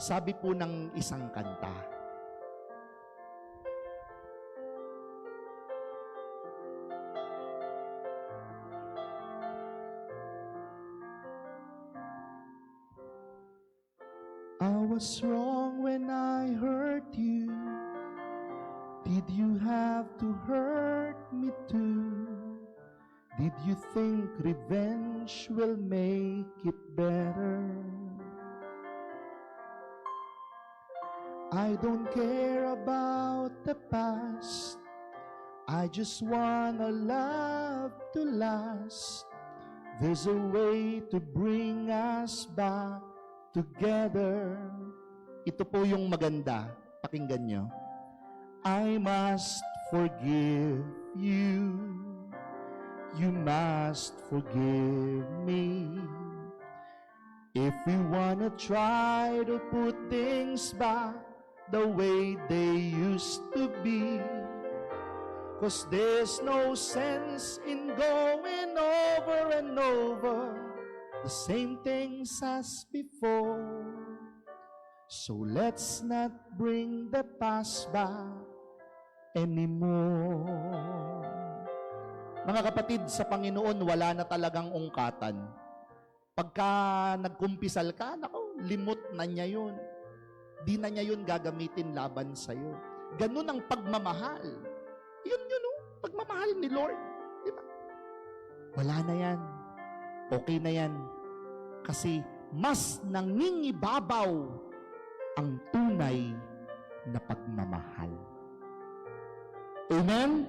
Sabi po ng isang kanta, I was wrong when I hurt you. Did you have to hurt me too? Did you think revenge will make it better? I don't care about the past. I just wanna love to last. There's a way to bring us back together. Ito po yung maganda. Pakinggan nyo. I must forgive you. You must forgive me. If we wanna try to put things back the way they used to be. Cause there's no sense in going over and over the same things as before. So let's not bring the past back anymore. Mga kapatid, sa Panginoon, wala na talagang ungkatan. Pagka nagkumpisal ka, nako, limot na niya yun. Di na niya yun gagamitin laban sa'yo. Ganun ang pagmamahal. Yun yun, oh, pagmamahal ni Lord. Di ba? Wala na yan. Okay na yan. Kasi mas nangingibabaw ang tunay na pagmamahal. Amen?